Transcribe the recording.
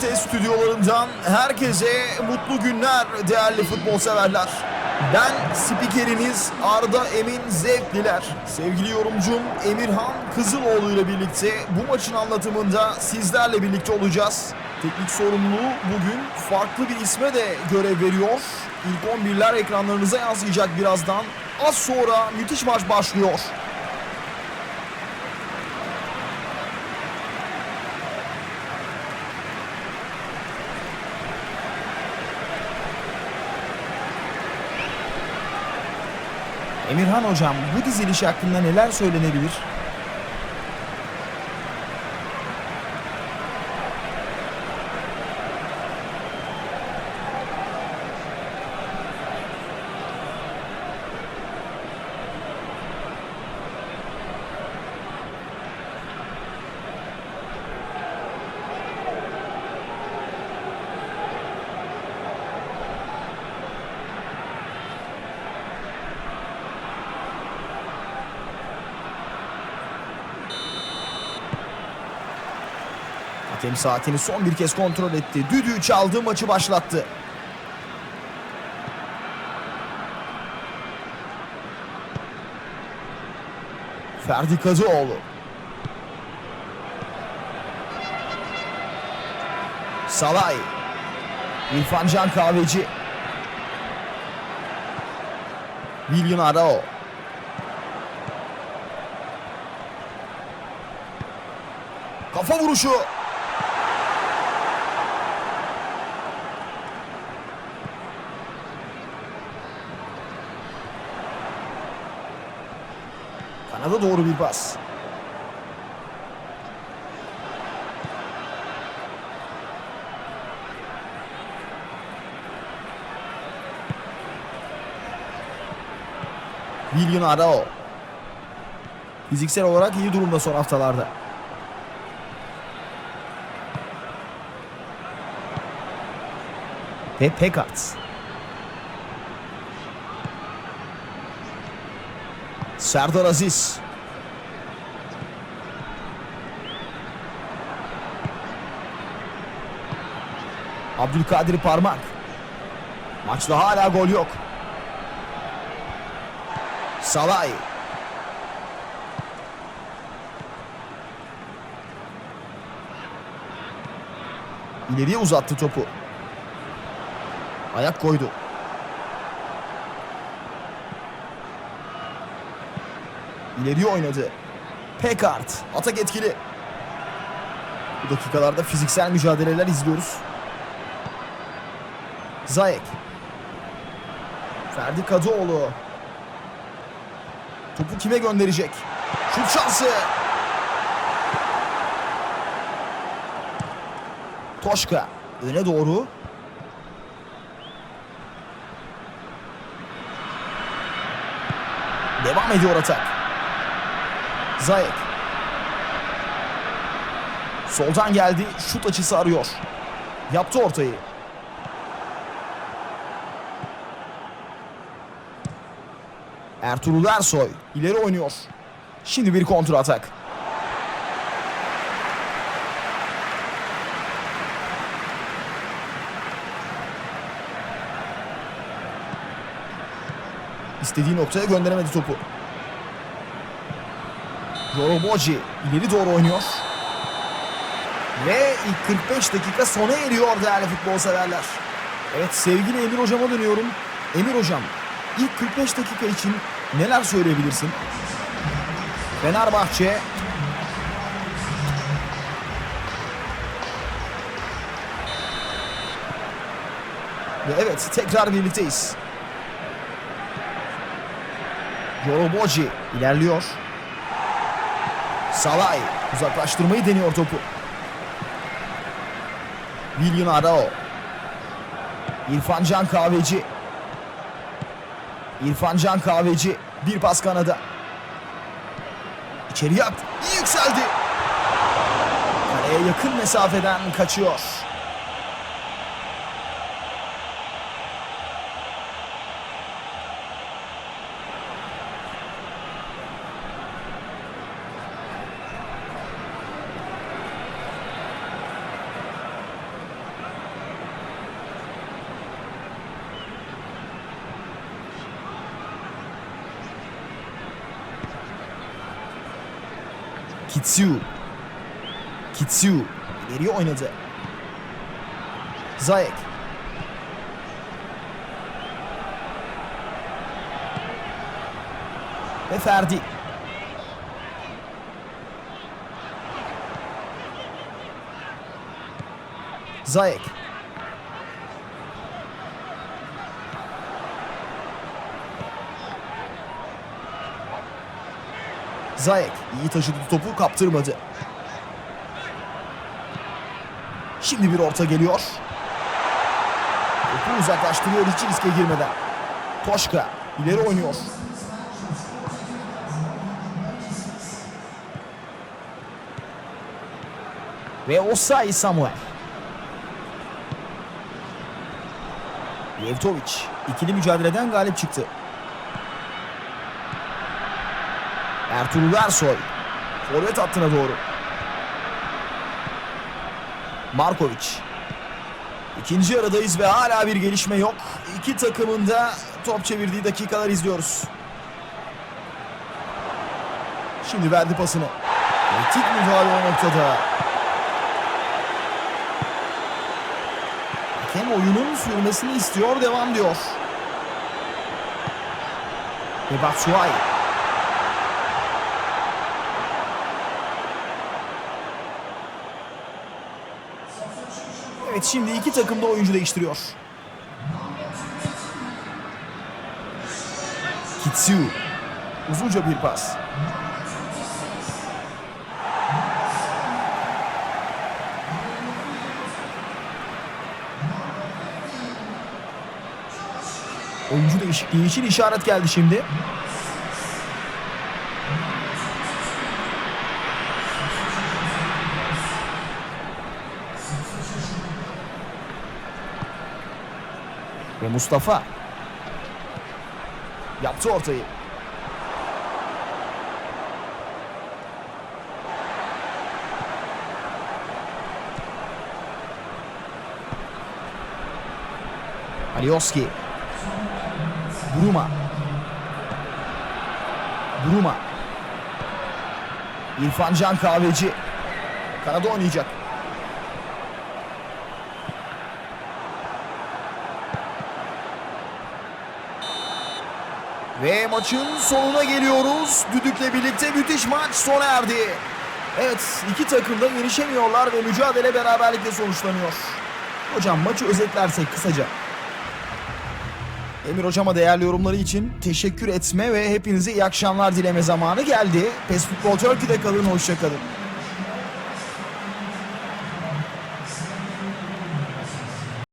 stüdyolarından herkese mutlu günler değerli futbol severler. Ben spikeriniz Arda Emin Zevkliler. Sevgili yorumcum Emirhan Kızıloğlu ile birlikte bu maçın anlatımında sizlerle birlikte olacağız. Teknik sorumluluğu bugün farklı bir isme de görev veriyor. İlk 11'ler ekranlarınıza yansıyacak birazdan. Az sonra müthiş maç başlıyor. Emirhan hocam bu diziliş hakkında neler söylenebilir? Hakem saatini son bir kez kontrol etti. Düdüğü çaldı maçı başlattı. Ferdi Kazıoğlu. Salay. İrfan Can Kahveci. William Arao. Kafa vuruşu. Kanada doğru bir pas. William Arao. Fiziksel olarak iyi durumda son haftalarda. Ve Pekart. Serdar Aziz. Abdülkadir Parmak. Maçta hala gol yok. Salay. İleriye uzattı topu. Ayak koydu. İleriye oynadı. Pekart. Atak etkili. Bu dakikalarda fiziksel mücadeleler izliyoruz. Zayek. Ferdi Kadıoğlu. Topu kime gönderecek? Şut şansı. Toşka. Öne doğru. Devam ediyor atak. Zayek. Soldan geldi. Şut açısı arıyor. Yaptı ortayı. Ertuğrul Ersoy ileri oynuyor. Şimdi bir kontra atak. İstediği noktaya gönderemedi topu. Yoroboji ileri doğru oynuyor. Ve ilk 45 dakika sona eriyor değerli futbol severler. Evet sevgili Emir hocama dönüyorum. Emir hocam ilk 45 dakika için neler söyleyebilirsin? Fenerbahçe Ve evet tekrar birlikteyiz. Yoroboji ilerliyor. Salay uzaklaştırmayı deniyor topu. William Arao. İrfan Can Kahveci. İrfan Can Kahveci bir pas kanada. İçeriye attı. İyi yükseldi. Kaleye yakın mesafeden kaçıyor. Kitsu. Kitsu ileriye oynadı. Zayek. Ve Ferdi. Zayek. Zayek iyi taşıdı topu kaptırmadı. Şimdi bir orta geliyor. Topu uzaklaştırıyor hiç riske girmeden. Toşka ileri oynuyor. Ve Osay Samuel. Yevtovic ikili mücadeleden galip çıktı. Ertuğrul Ersoy. Forvet hattına doğru. Markovic. İkinci yarıdayız ve hala bir gelişme yok. İki takımın da top çevirdiği dakikalar izliyoruz. Şimdi verdi pasını. Kritik müdahale o noktada. Hakem oyunun sürmesini istiyor, devam diyor. Ve Batshuayi. Evet şimdi iki takım da oyuncu değiştiriyor. Kitsu. Uzunca bir pas. Oyuncu değişikliği için işaret geldi şimdi. Ve Mustafa yaptı ortayı. Alioski. Bruma. Bruma. İrfan Can Kahveci. Kanada oynayacak. Ve maçın sonuna geliyoruz. Düdükle birlikte müthiş maç sona erdi. Evet iki takım da yenişemiyorlar ve mücadele beraberlikle sonuçlanıyor. Hocam maçı özetlersek kısaca. Emir hocama değerli yorumları için teşekkür etme ve hepinize iyi akşamlar dileme zamanı geldi. PES Futbol Turkey'de kalın, hoşçakalın.